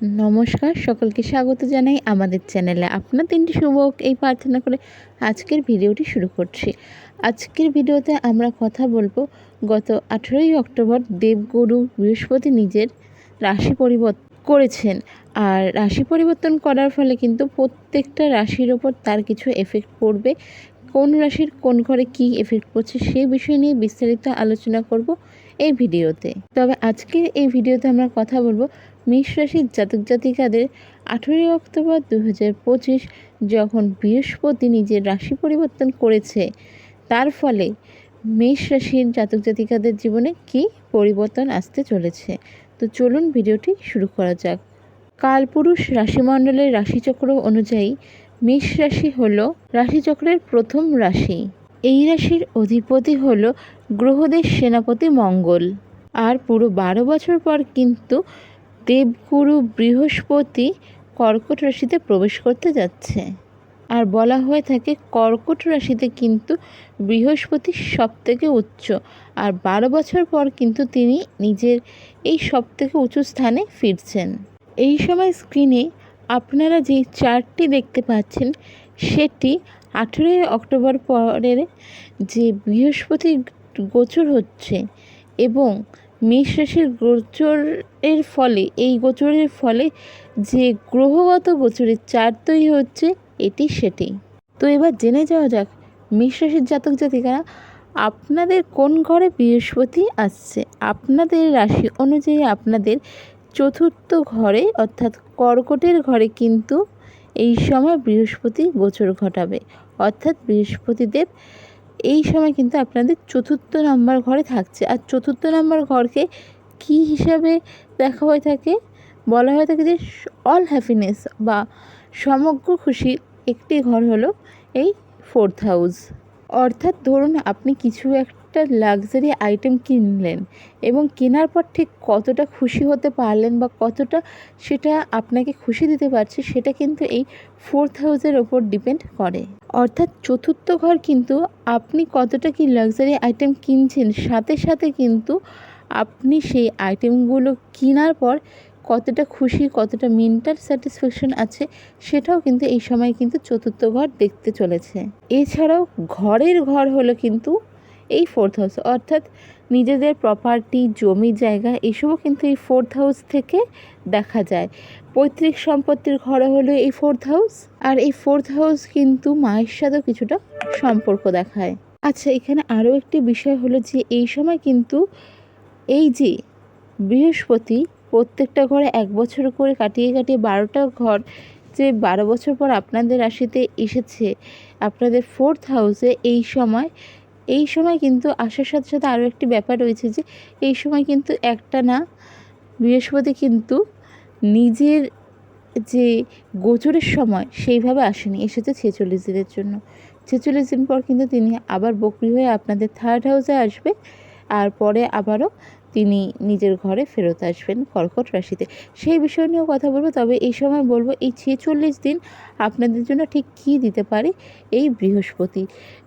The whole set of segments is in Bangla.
নমস্কার, সকলকে স্বাগত জানাই আমাদের চ্যানেলে। আপনার তিনটি শুভ এই প্রার্থনা করে আজকের ভিডিওটি শুরু করছি। আজকের ভিডিওতে আমরা কথা বলব, গত আঠেরোই অক্টোবর দেবগুরু বৃহস্পতি নিজের রাশি পরিবর্তন করেছেন। আর রাশি পরিবর্তন করার ফলে কিন্তু প্রত্যেকটা রাশির ওপর তার কিছু এফেক্ট পড়বে। কোন রাশির কোন ঘরে কী এফেক্ট পড়ছে সেই বিষয় নিয়ে বিস্তারিত আলোচনা করব এই ভিডিওতে। তবে আজকের এই ভিডিওতে আমরা কথা বলব মেষ রাশির জাতক জাতিকাদের আঠেরোই অক্টোবর দু হাজার পঁচিশ যখন বৃহস্পতি নিজের রাশি পরিবর্তন করেছে, তার ফলে মেষ রাশির জাতক জাতিকাদের জীবনে কি পরিবর্তন আসতে চলেছে? তো চলুন ভিডিওটি শুরু করা যাক। কালপুরুষ রাশিমণ্ডলের রাশিচক্র অনুযায়ী মেষ রাশি হল রাশিচক্রের প্রথম রাশি। এই রাশির অধিপতি হল গ্রহদের সেনাপতি মঙ্গল। আর পুরো বারো বছর পর কিন্তু দেবগুরু বৃহস্পতি কর্কট রাশিতে প্রবেশ করতে যাচ্ছে। আর বলা হয়ে থাকে কর্কট রাশিতে কিন্তু বৃহস্পতি সব থেকে উচ্চ। আর বারো বছর পর কিন্তু তিনি নিজের এই সব থেকে উঁচু স্থানে ফিরছেন। এই সময় স্ক্রিনে আপনারা যে চার্টটি দেখতে পাচ্ছেন, সেটি আঠেরোই অক্টোবর পরের যে বৃহস্পতি গোচর হচ্ছে এবং মেষ রাশির গোচরের ফলে, এই গোচরের ফলে যে গ্রহগত গোচরের চার তৈরি হচ্ছে, এটি সেটি। তো এবার জেনে যাওয়া যাক, মেষ রাশির জাতক জাতিকারা, আপনাদের কোন ঘরে বৃহস্পতি আসছে? আপনাদের রাশি অনুযায়ী আপনাদের চতুর্থ ঘরে, অর্থাৎ কর্কটের ঘরে কিন্তু এই সময় বৃহস্পতি গোচর ঘটাবে। অর্থাৎ বৃহস্পতিদেব এই সময় কিন্তু আপনাদের চতুর্থ নম্বর ঘরে থাকছে। আর চতুর্থ নম্বর ঘরকে কী হিসাবে দেখা হয়ে থাকে? বলা হয়ে থাকে যে অল হ্যাপিনেস বা সমগ্র খুশির একটি ঘর হলো এই ফোর্থ হাউস অর্থাৎ ধরুন আপনি কিছু একটা লাক্সারি আইটেম কিনলেন এবং কেনার পর ঠিক কতটা খুশি হতে পারলেন বা কতটা সেটা আপনাকে খুশি দিতে পারছে, সেটা কিন্তু এই ফোর্থ হাউসের ওপর ডিপেন্ড করে। অর্থাৎ চতুর্থ ঘর কিন্তু আপনি কতটা কি লাক্সারি আইটেম কিনছেন, সাথে সাথে কিন্তু আপনি সেই আইটেমগুলো কেনার পর কতটা খুশি, কতটা মেন্টাল স্যাটিসফ্যাকশন আছে, সেটাও কিন্তু এই সময় কিন্তু চতুর্থ ঘর দেখতে চলেছে। এছাড়াও ঘরের ঘর হলো কিন্তু এই ফোর্থ হাউস অর্থাৎ নিজেদের প্রপার্টি জমি, জায়গা, এসবও কিন্তু এই ফোর্থ হাউস থেকে দেখা যায়। পৈতৃক সম্পত্তির ঘরে হলো এই ফোর্থ হাউস আর এই ফোর্থ হাউস কিন্তু মায়ের সাথেও কিছুটা সম্পর্ক দেখায়। আচ্ছা এখানে আরও একটি বিষয় হলো যে এই সময় কিন্তু এই যে বৃহস্পতি প্রত্যেকটা ঘরে এক বছর করে কাটিয়ে কাটিয়ে বারোটা ঘর যে বারো বছর পর আপনাদের রাশিতে এসেছে, আপনাদের ফোর্থ হাউসে এই সময় এই সময় কিন্তু আসার সাথে সাথে আরও একটি ব্যাপার রয়েছে যে, এই সময় কিন্তু একটা না, বৃহস্পতি কিন্তু নিজের যে গোচরের সময় সেইভাবে আসেনি এসেছে ছেচল্লিশ দিনের জন্য। ছেচল্লিশ দিন পর কিন্তু তিনি আবার বকরি হয়ে আপনাদের থার্ড হাউসে আসবে। আর পরে আবারও তিনি নিজের ঘরে ফেরত আসবেন কর্কট রাশিতে। সেই বিষয় নিয়েও কথা বলব, তবে এই সময় বলব, এই ছেচল্লিশ দিন আপনাদের জন্য ঠিক কী দিতে পারে এই বৃহস্পতি।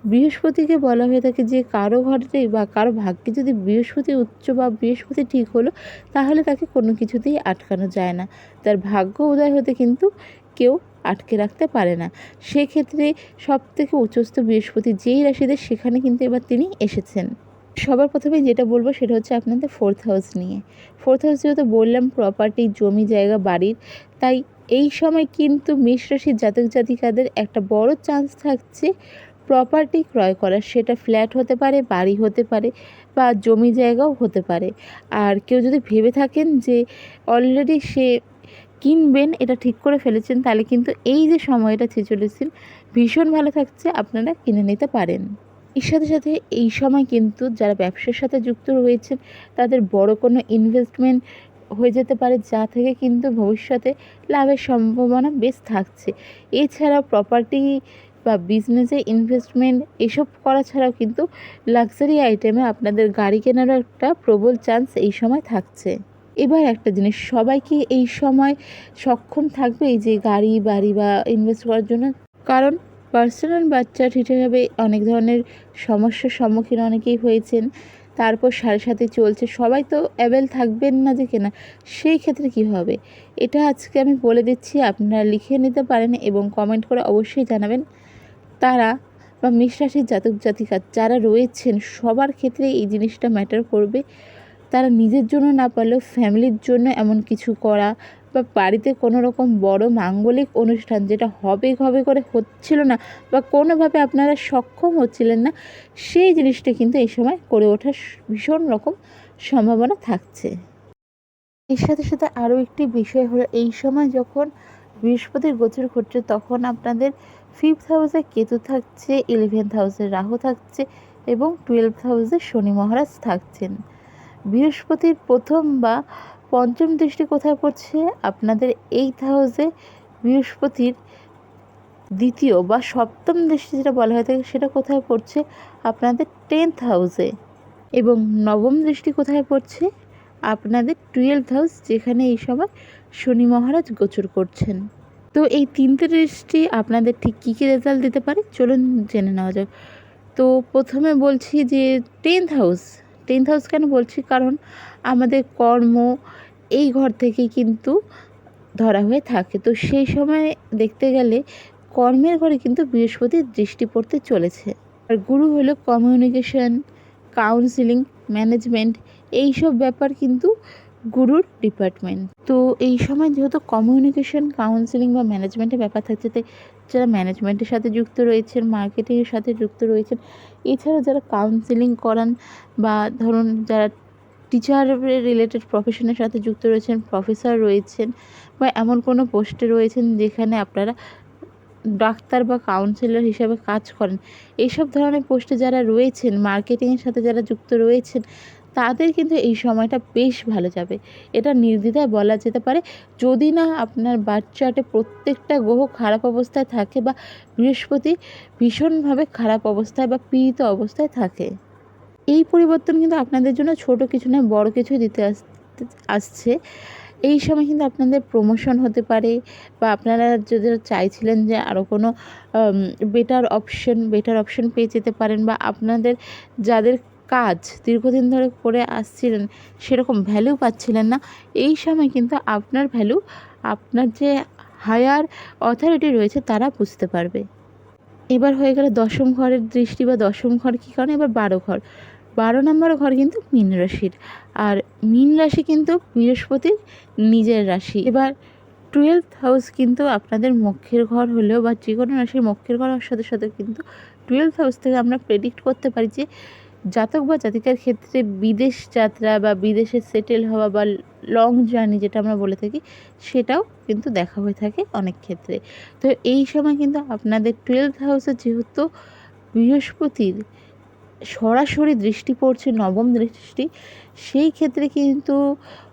বৃহস্পতিকে বলা হয়ে থাকে যে কারও ঘরে বা কারও ভাগ্যে যদি বৃহস্পতি উচ্চ বা বৃহস্পতি ঠিক হলো, তাহলে তাকে কোনো কিছুতেই আটকানো যায় না। তার ভাগ্য উদয় হতে কিন্তু কেউ আটকে রাখতে পারে না। সেক্ষেত্রে সব থেকে উচ্চস্থ বৃহস্পতি যেই রাশিতে সেখানে কিন্তু এবার তিনি এসেছেন। সবার প্রথমে যেটা বলব সেটা হচ্ছে আপনাদের ফোর্থ হাউস নিয়ে। ফোর্থ হাউস যেহেতু বললাম প্রপার্টি জমি, জায়গা, বাড়ির, তাই এই সময় কিন্তু মেষ রাশির জাতক জাতিকাদের একটা বড় চান্স থাকছে প্রপার্টি ক্রয় করার। সেটা ফ্ল্যাট হতে পারে, বাড়ি হতে পারে বা জমি জায়গাও হতে পারে। আর কেউ যদি ভেবে থাকেন যে অলরেডি সে কিনবেন, এটা ঠিক করে ফেলেছেন, তাহলে কিন্তু এই যে সময়টা ছেচল্লিশ ভীষণ ভালো থাকছে, আপনারা কিনে নিতে পারেন। এর সাথে সাথে এই সময় কিন্তু যারা ব্যবসার সাথে যুক্ত রয়েছেন, তাদের বড় কোনো ইনভেস্টমেন্ট হয়ে যেতে পারে, যা থেকে কিন্তু ভবিষ্যতে লাভের সম্ভাবনা বেশ থাকছে। এছাড়া প্রপার্টি বা বিজনেসে ইনভেস্টমেন্ট এসব করা ছাড়াও কিন্তু লাক্সারি আইটেমে আপনাদের গাড়ি কেনারও একটা প্রবল চান্স এই সময় থাকছে। এবার একটা জিনিস, সবাই কি এই সময় সক্ষম থাকবে এই যে গাড়ি, বাড়ি বা ইনভেস্ট করার জন্য? কারণ পার্সোনাল বাচ্চা হিসেবে অনেক ধরনের সমস্যার সম্মুখীন অনেকেই হয়েছেন। তারপর সাড়ে সাথে চলছে। সবাই তো অ্যাভেল থাকবেন না যে কেনা। সেই ক্ষেত্রে কি হবে? এটা আজকে আমি বলে দিচ্ছি। আপনারা লিখে নিতে পারেন এবং কমেন্ট করে অবশ্যই জানাবেন। তারা বা মিশ্রাশির জাতক জাতিকা যারা রয়েছেন, সবার ক্ষেত্রে এই জিনিসটা ম্যাটার করবে। তারা নিজের জন্য না পারলেও ফ্যামিলির জন্য এমন কিছু করা বা বাড়িতে কোনো রকম বড় মাঙ্গলিক অনুষ্ঠান যেটা হবে হবে করে হচ্ছিল না বা কোনোভাবে আপনারা সক্ষম হচ্ছিলেন না, সেই জিনিসটা কিন্তু এই সময় করে ওঠার ভীষণ রকম সম্ভাবনা থাকছে। এর সাথে সাথে আরও একটি বিষয় হলো, এই সময় যখন বৃহস্পতির গোচর ঘটছে, তখন আপনাদের ফিফথ হাউসে কেতু থাকছে ইলেভেন্থ হাউসে রাহু থাকছে এবং টুয়েলভ হাউসে শনি মহারাজ থাকছেন। বৃহস্পতির প্রথম বা পঞ্চম দৃষ্টি কোথায় পড়ছে? আপনাদের এইথ হাউসে বৃহস্পতির দ্বিতীয় বা সপ্তম দৃষ্টি যেটা বলা হয়ে থাকে সেটা কোথায় পড়ছে? আপনাদের টেন্থ হাউসে এবং নবম দৃষ্টি কোথায় পড়ছে? আপনাদের টুয়েলভ হাউস যেখানে এই সময় শনি মহারাজ গোচর করছেন। তো এই তিনটে দৃষ্টি আপনাদের ঠিক কী কী রেজাল্ট দিতে পারে? চলুন জেনে নেওয়া যাক। তো প্রথমে বলছি যে টেন্থ হাউস টেন্থ হাউস কেন বলছি? কারণ আমাদের কর্ম এই ঘর থেকে কিন্তু ধরা হয়ে থাকে। তো সেই সময় দেখতে গেলে কর্মের ঘরে কিন্তু বৃহস্পতির দৃষ্টি পড়তে চলেছে। আর গুরু হলো কমিউনিকেশন কাউন্সিলিং ম্যানেজমেন্ট এইসব ব্যাপার কিন্তু গুরুর ডিপার্টমেন্ট তো এই সময় যেহেতু কমিউনিকেশন কাউন্সিলিং বা ম্যানেজমেন্টের ব্যাপার থাকছে, তাই যারা ম্যানেজমেন্টের সাথে যুক্ত রয়েছেন মার্কেটিংয়ের সাথে যুক্ত রয়েছেন, এছাড়াও যারা কাউন্সিলিং করান বা ধরুন যারা টিচার রিলেটেড প্রফেশনের সাথে যুক্ত রয়েছেন প্রফেসর রয়েছেন বা এমন কোনো পোস্টে রয়েছেন যেখানে আপনারা ডাক্তার বা কাউন্সিলর হিসাবে কাজ করেন। এইসব ধরনের পোস্টে যারা রয়েছেন মার্কেটিংয়ের সাথে যারা যুক্ত রয়েছেন তাদের কিন্তু এই সময়টা বেশ ভালো যাবে। এটা নির্দ্বিধায় বলা যেতে পারে, যদি না আপনার বাচ্চাটে প্রত্যেকটা গ্রহ খারাপ অবস্থায় থাকে বা বৃহস্পতি ভীষণভাবে খারাপ অবস্থায় বা পীড়িত অবস্থায় থাকে। এই পরিবর্তন কিন্তু আপনাদের জন্য ছোট কিছু নয়, বড় কিছু দিতে আসছে। এই সময় কিন্তু আপনাদের প্রমোশন হতে পারে বা আপনারা যদি চাইছিলেন যে আরও কোনো বেটার অপশন বেটার অপশন পেয়ে যেতে পারেন বা আপনাদের যাদের কাজ দীর্ঘদিন ধরে করে আসছিলেন, সেরকম ভ্যালু পাচ্ছিলেন না। এই সময় কিন্তু আপনার ভ্যালু আপনার যে হায়ার অথরিটি রয়েছে তারা বুঝতে পারবে। এবার হয়ে গেল দশম ঘরের দৃষ্টি বা দশম ঘর কী কারণে? এবার বারো ঘর। বারো নম্বর ঘর কিন্তু মীন রাশির। আর মীন রাশি কিন্তু বৃহস্পতির নিজের রাশি। এবার টুয়েলভ হাউস কিন্তু আপনাদের মক্ষের ঘর হলেও বা যে কোনো রাশির মক্ষের ঘর হওয়ার সাথে সাথে কিন্তু টুয়েলভ হাউস থেকে আমরা প্রেডিক্ট করতে পারি যে জাতক বা জাতিকার ক্ষেত্রে বিদেশ যাত্রা বা বিদেশে সেটেল হওয়া বা লং জার্নি যেটা আমরা বলে থাকি, সেটাও কিন্তু দেখা হয়ে থাকে অনেক ক্ষেত্রে। তো এই সময় কিন্তু আপনাদের টুয়েলভ হাউসে যেহেতু বৃহস্পতির সরাসরি দৃষ্টি পড়ছে, নবম দৃষ্টি, সেই ক্ষেত্রে কিন্তু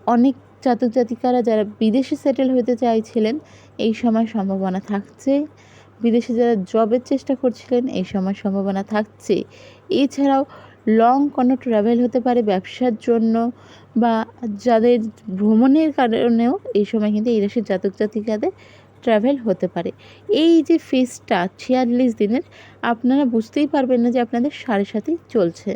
অনেক জাতক জাতিকারা যারা বিদেশে সেটেল হতে চাইছিলেন, এই সময় সম্ভাবনা থাকছে। বিদেশে যারা জবের চেষ্টা করছিলেন, এই সময় সম্ভাবনা থাকছে। এছাড়াও লং কোনো ট্রাভেল হতে পারে ব্যবসার জন্য বা যাদের ভ্রমণের কারণেও এই সময় কিন্তু এই রাশির জাতক জাতিকাদের ট্রাভেল হতে পারে। এই যে ফেসটা ছিয়াল্লিশ দিনের, আপনারা বুঝতেই পারবেন না যে আপনাদের সাড়ে সাথেই চলছে।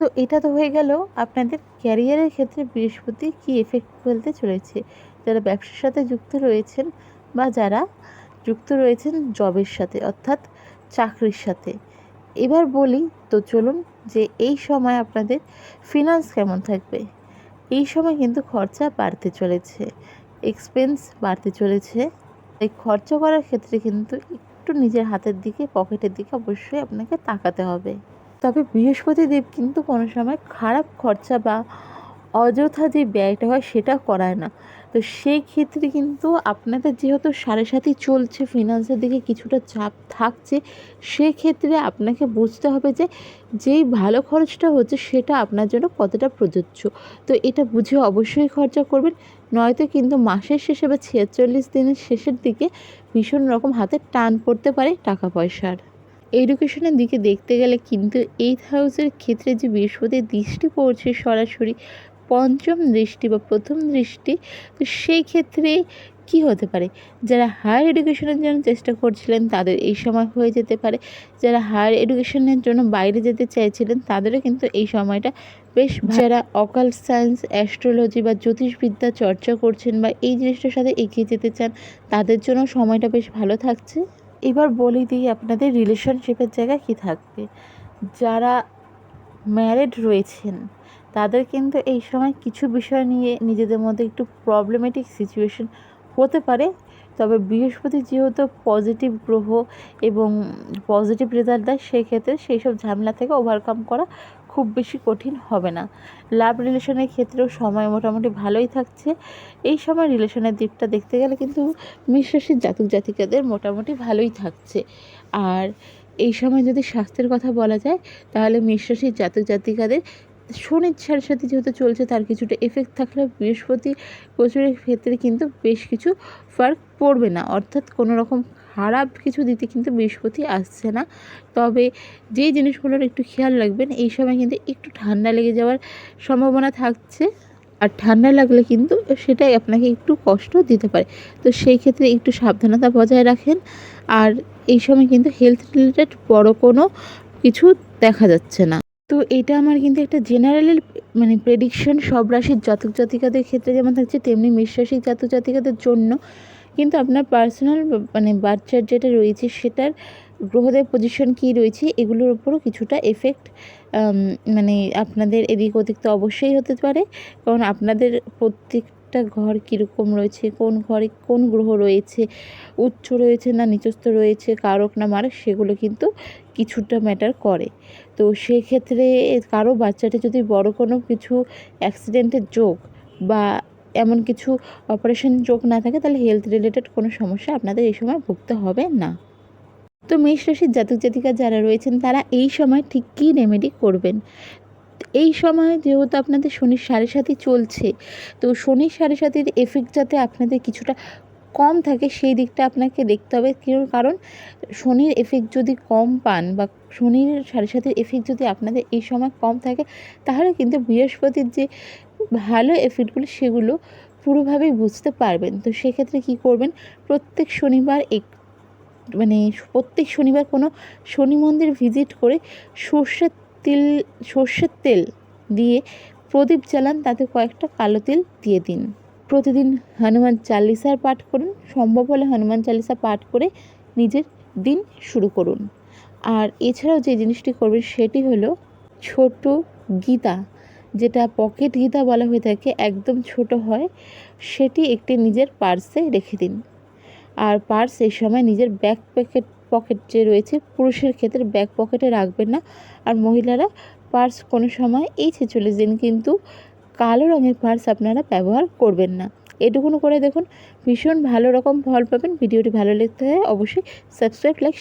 তো এটা তো হয়ে গেল আপনাদের ক্যারিয়ারের ক্ষেত্রে বৃহস্পতি কি এফেক্ট ফেলতে চলেছে? যারা ব্যবসার সাথে যুক্ত রয়েছেন বা যারা যুক্ত রয়েছেন জবের সাথে, অর্থাৎ চাকরির সাথে। এবার বলি তো চলুন যে এই সময় আপনাদের ফিনান্স কেমন থাকবে। এই সময় কিন্তু খরচা বাড়তে চলেছে এক্সপেন্স বাড়তে চলেছে। এই খরচা করার ক্ষেত্রে কিন্তু একটু নিজের হাতের দিকে, পকেটের দিকে অবশ্যই আপনাকে তাকাতে হবে। তবে বৃহস্পতি দেব কিন্তু কোনো সময় খারাপ খরচা বা অযথা যে ব্যয়টা হয় সেটা করায় না। তো সেই ক্ষেত্রে কিন্তু আপনাদের যেহেতু সাড়ে সাথে চলছে ফিনান্সের দিকে কিছুটা চাপ থাকছে, সেক্ষেত্রে আপনাকে বুঝতে হবে যে যেই ভালো খরচটা হচ্ছে সেটা আপনার জন্য কতটা প্রযোজ্য। তো এটা বুঝে অবশ্যই খরচা করবেন, নয়তো কিন্তু মাসের শেষে বা ছেচল্লিশ দিনের শেষের দিকে ভীষণ রকম হাতে টান পড়তে পারে টাকা পয়সার এডুকেশনের দিকে দেখতে গেলে কিন্তু এইট হাউসের ক্ষেত্রে যে বৃহস্পতির দৃষ্টি পড়ছে সরাসরি পঞ্চম দৃষ্টি বা প্রথম দৃষ্টি, তো সেই ক্ষেত্রে কি হতে পারে? যারা হায়ার এডুকেশনের জন্য চেষ্টা করছিলেন, তাদের এই সময় হয়ে যেতে পারে। যারা হায়ার এডুকেশনের জন্য বাইরে যেতে চাইছিলেন, তাদেরও কিন্তু এই সময়টা বেশ যারা অকাল সায়েন্স অ্যাস্ট্রোলজি বা জ্যোতিষবিদ্যা চর্চা করছেন বা এই জিনিসটার সাথে এগিয়ে যেতে চান, তাদের জন্য সময়টা বেশ ভালো থাকছে। এবার বলে দিই আপনাদের রিলেশনশিপের জায়গা কী থাকবে? যারা ম্যারেড রয়েছেন তাদের কিন্তু এই সময় কিছু বিষয় নিয়ে নিজেদের মধ্যে একটু প্রবলেমেটিক সিচুয়েশন হতে পারে। তবে বৃহস্পতি যেহেতু পজিটিভ গ্রহ এবং পজিটিভ রেজাল্ট দেয় সেই ক্ষেত্রে সেই সব ঝামেলা থেকে ওভারকাম করা খুব বেশি কঠিন হবে না। লাভ রিলেশনের ক্ষেত্রেও সময় মোটামুটি ভালোই থাকছে। এই সময় রিলেশনের দিকটা দেখতে গেলে কিন্তু মিশ্রাশির জাতক জাতিকাদের মোটামুটি ভালোই থাকছে। আর এই সময় যদি স্বাস্থ্যের কথা বলা যায়, তাহলে মিশ্রাশির জাতক জাতিকাদের শনির সাথে সাথে যেহেতু চলছে, তার কিছুটা এফেক্ট থাকলেও বৃহস্পতি প্রচুরের ক্ষেত্রে কিন্তু বেশ কিছু ফার্ক পড়বে না। অর্থাৎ কোনো রকম খারাপ কিছু দিতে কিন্তু বৃহস্পতি আসছে না। তবে যেই জিনিসগুলোর একটু খেয়াল রাখবেন, এই সময় কিন্তু একটু ঠান্ডা লেগে যাওয়ার সম্ভাবনা থাকছে। আর ঠান্ডা লাগলে কিন্তু সেটাই আপনাকে একটু কষ্ট দিতে পারে। তো সেই ক্ষেত্রে একটু সাবধানতা বজায় রাখেন। আর এই সময় কিন্তু হেলথ রিলেটেড বড় কোনো কিছু দেখা যাচ্ছে না। তো এটা আমার কিন্তু একটা জেনারেল মানে প্রেডিকশন সব রাশির জাতক জাতিকাদের ক্ষেত্রে যেমন থাকছে, তেমনি মেষ রাশির জাতক জাতিকাদের জন্য। কিন্তু আপনার পার্সোনাল মানে বাচ্চার যেটা রয়েছে, সেটার গ্রহদের পজিশন কী রয়েছে, এগুলোর উপরও কিছুটা এফেক্ট মানে আপনাদের এদিক ওদিক তো অবশ্যই হতে পারে। কারণ আপনাদের প্রত্যেকটা ঘর কীরকম রয়েছে, কোন ঘরে কোন গ্রহ রয়েছে, উচ্চ রয়েছে না নিচস্থ রয়েছে, কারক না মারক, সেগুলো কিন্তু কিছুটা ম্যাটার করে। তো সেক্ষেত্রে কারও বাচ্চাটি যদি বড় কোনো কিছু অ্যাক্সিডেন্টের যোগ বা এমন কিছু অপারেশন যোগ না থাকে, তাহলে হেলথ রিলেটেড কোনো সমস্যা আপনাদের এই সময় ভুগতে হবে না। তো মেষ রাশির জাতক জাতিকা যারা রয়েছেন, তারা এই সময় ঠিক কী রেমেডি করবেন? এই সময় যেহেতু আপনাদের শনির সাড়ে সাথী চলছে, তো শনির সাড়ে সাথীর এফেক্ট যাতে আপনাদের কিছুটা কম থাকে সেই দিকটা আপনাকে দেখতে হবে। কারণ শনির এফেক্ট যদি কম পান বা শনির সাড়ে সাথীর এফেক্ট যদি আপনাদের এই সময় কম থাকে, তাহলে কিন্তু বৃহস্পতির যে ভালো এফেক্টগুলো সেগুলো পুরোভাবেই বুঝতে পারবেন। তো সেক্ষেত্রে কী করবেন? প্রত্যেক শনিবার এক মানে প্রত্যেক শনিবার কোনো শনি মন্দির ভিজিট করে সর্ষের তেল, সর্ষের তেল দিয়ে প্রদীপ জ্বালান, তাতে কয়েকটা কালো তেল দিয়ে দিন। প্রতিদিন হনুমান চালিসার পাঠ করুন, সম্ভব হলে হনুমান চালিসা পাঠ করে নিজের দিন শুরু করুন। আর এছাড়াও যে জিনিসটি করবেন, সেটি হলো ছোট গীতা, যেটা পকেট গীতা বলা হয়ে থাকে, একদম ছোট হয়, সেটি একটি নিজের পার্সে রেখে দিন। আর পার্স এই সময় নিজের ব্যাক পকেট পকেট যে রয়েছে, পুরুষের ক্ষেত্রে ব্যাক পকেটে রাখবেন না। আর মহিলারা পার্স কোনো সময় এই ছেচল্লিশ দিন কিন্তু কালো রঙের পার্স আপনারা ব্যবহার করবেন না। এটুকুনো করে দেখুন। ভীষণ ভালো রকম ফল পাবেন। ভিডিওটি ভালো লাগতে হয় অবশ্যই সাবস্ক্রাইব লাইক